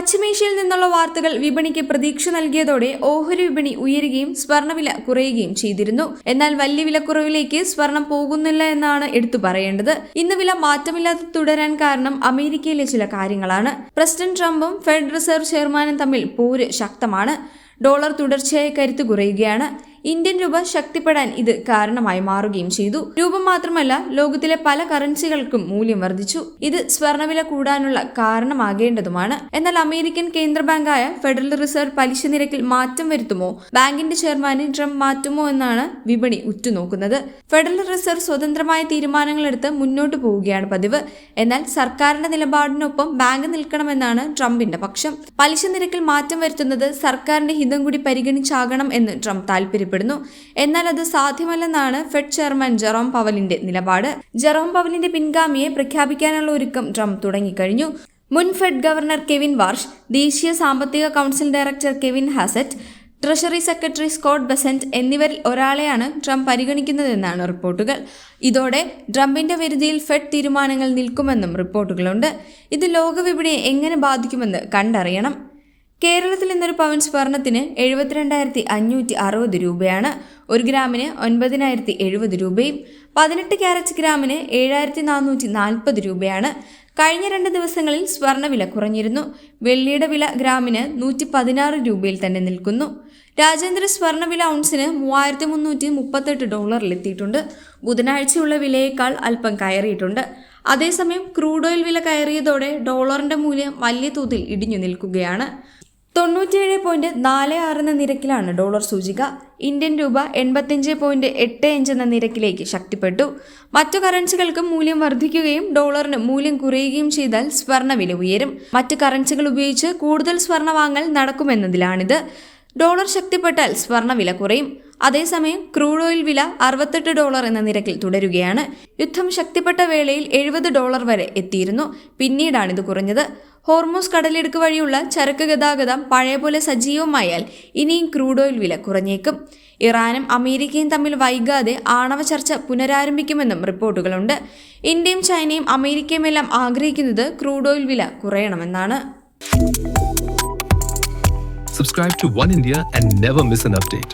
പശ്ചിമേഷ്യയിൽ നിന്നുള്ള വാർത്തകൾ വിപണിക്ക് പ്രതീക്ഷ നൽകിയതോടെ ഓഹരി വിപണി ഉയരുകയും സ്വർണവില കുറയുകയും ചെയ്തിരുന്നു. എന്നാൽ വലിയ വിലക്കുറവിലേക്ക് സ്വർണം പോകുന്നില്ല എന്നാണ് എടുത്തു പറയേണ്ടത്. ഇന്ന് വില മാറ്റമില്ലാതെ തുടരാൻ കാരണം അമേരിക്കയിലെ ചില കാര്യങ്ങളാണ്. പ്രസിഡന്റ് ട്രംപും ഫെഡറൽ റിസർവ് ചെയർമാനും തമ്മിൽ പോര് ശക്തമാണ്. ഡോളർ തുടർച്ചയായി കരുത്ത് കുറയുകയാണ്. ഇന്ത്യൻ രൂപ ശക്തിപ്പെടാൻ ഇത് കാരണമായി മാറുകയും ചെയ്തു. രൂപ മാത്രമല്ല ലോകത്തിലെ പല കറൻസികൾക്കും മൂല്യം വർദ്ധിച്ചു. ഇത് സ്വർണവില കൂടാനുള്ള കാരണമാകേണ്ടതുമാണ്. എന്നാൽ അമേരിക്കൻ കേന്ദ്ര ബാങ്കായ ഫെഡറൽ റിസർവ് പലിശ നിരക്കിൽ മാറ്റം വരുത്തുമോ? ബാങ്കിന്റെ ചെയർമാനെ ട്രംപ് മാറ്റുമോ എന്നാണ് വിപണി ഉറ്റുനോക്കുന്നത്. ഫെഡറൽ റിസർവ് സ്വതന്ത്രമായ തീരുമാനങ്ങളെടുത്ത് മുന്നോട്ട് പോവുകയാണ് പതിവ്. എന്നാൽ സർക്കാരിന്റെ നിലപാടിനൊപ്പം ബാങ്ക് നിൽക്കണമെന്നാണ് ട്രംപിന്റെ പക്ഷം. പലിശ നിരക്കിൽ മാറ്റം വരുത്തുന്നത് സർക്കാരിന്റെ ഹിതം കൂടി പരിഗണിച്ചാകണം എന്ന് ട്രംപ് താൽപര്യപ്പെടുന്നു എന്നാൽ അത് സാധ്യമല്ലെന്നാണ് ഫെഡ് ചെയർമാൻ ജെറോം പവലിന്റെ നിലപാട്. ജെറോം പവലിന്റെ പിൻഗാമിയെ പ്രഖ്യാപിക്കാനുള്ള ഒരുക്കം ട്രംപ് തുടങ്ങിക്കഴിഞ്ഞു. മുൻ ഫെഡ് ഗവർണർ കെവിൻ വാർഷ് ദേശീയ സാമ്പത്തിക council director Kevin Hassett treasury secretary Scott Bessent എന്നിവരിൽ ഒരാളെയാണ് ട്രംപ് പരിഗണിക്കുന്നതെന്നാണ് റിപ്പോർട്ടുകൾ. ഇതോടെ ട്രംപിന്റെ വരുതിയിൽ ഫെഡ് തീരുമാനങ്ങൾ നിൽക്കുമെന്നും റിപ്പോർട്ടുകളുണ്ട്. ഇത് ലോകവിപണിയെ എങ്ങനെ ബാധിക്കുമെന്ന് കണ്ടറിയണം. കേരളത്തിൽ ഇന്നൊരു പവൻ സ്വർണത്തിന് എഴുപത്തിരണ്ടായിരത്തി അഞ്ഞൂറ്റി അറുപത് രൂപയാണ്. ഒരു ഗ്രാമിന് ഒൻപതിനായിരത്തി എഴുപത് രൂപയും പതിനെട്ട് ക്യാരറ്റ് ഗ്രാമിന് ഏഴായിരത്തി നാനൂറ്റി നാൽപ്പത് രൂപയാണ്. കഴിഞ്ഞ രണ്ട് ദിവസങ്ങളിൽ സ്വർണവില കുറഞ്ഞിരുന്നു. വെള്ളിയുടെ വില ഗ്രാമിന് നൂറ്റി പതിനാറ് രൂപയിൽ തന്നെ നിൽക്കുന്നു. രാജേന്ദ്ര സ്വർണവില ഔൺസിന് മൂവായിരത്തി മുന്നൂറ്റി മുപ്പത്തെട്ട് ഡോളറിലെത്തിയിട്ടുണ്ട് ബുധനാഴ്ചയുള്ള വിലയേക്കാൾ അല്പം കയറിയിട്ടുണ്ട്. അതേസമയം ക്രൂഡ് ഓയിൽ വില കയറിയതോടെ ഡോളറിന്റെ മൂല്യം വലിയ തോതിൽ ഇടിഞ്ഞു നിൽക്കുകയാണ്. തൊണ്ണൂറ്റിയേഴ് പോയിന്റ് നാല് ആറ് എന്ന നിരക്കിലാണ് ഡോളർ സൂചിക. ഇന്ത്യൻ രൂപ എൺപത്തിയഞ്ച് പോയിന്റ് എട്ട് അഞ്ച് എന്ന നിരക്കിലേക്ക് ശക്തിപ്പെട്ടു. മറ്റു കറൻസികൾക്കും മൂല്യം വർദ്ധിക്കുകയും ഡോളറിന് മൂല്യം കുറയുകയും ചെയ്താൽ സ്വർണവില ഉയരും. മറ്റു കറൻസികൾ ഉപയോഗിച്ച് കൂടുതൽ സ്വർണ വാങ്ങൽ നടക്കുമെന്നതിലാണിത്. ഡോളർ ശക്തിപ്പെട്ടാൽ സ്വർണവില കുറയും. അതേസമയം ക്രൂഡ് ഓയിൽ വില അറുപത്തെട്ട് ഡോളർ എന്ന നിരക്കിൽ തുടരുകയാണ്. യുദ്ധം ശക്തിപ്പെട്ട വേളയിൽ എഴുപത് ഡോളർ വരെ എത്തിയിരുന്നു. പിന്നീടാണിത് കുറഞ്ഞത്. ഹോർമോസ് കടലിടുക്ക് വഴിയുള്ള ചരക്ക് ഗതാഗതം പഴയപോലെ സജീവമായാൽ ഇനിയും ക്രൂഡ് ഓയിൽ വില കുറഞ്ഞേക്കും. ഇറാനും അമേരിക്കയും തമ്മിൽ വൈകാതെ ആണവ ചർച്ച പുനരാരംഭിക്കുമെന്നും റിപ്പോർട്ടുകളുണ്ട്. ഇന്ത്യയും ചൈനയും അമേരിക്കയുമെല്ലാം ആഗ്രഹിക്കുന്നത് ക്രൂഡ് ഓയിൽ വില കുറയണമെന്നാണ്. Subscribe to One India and never miss an update.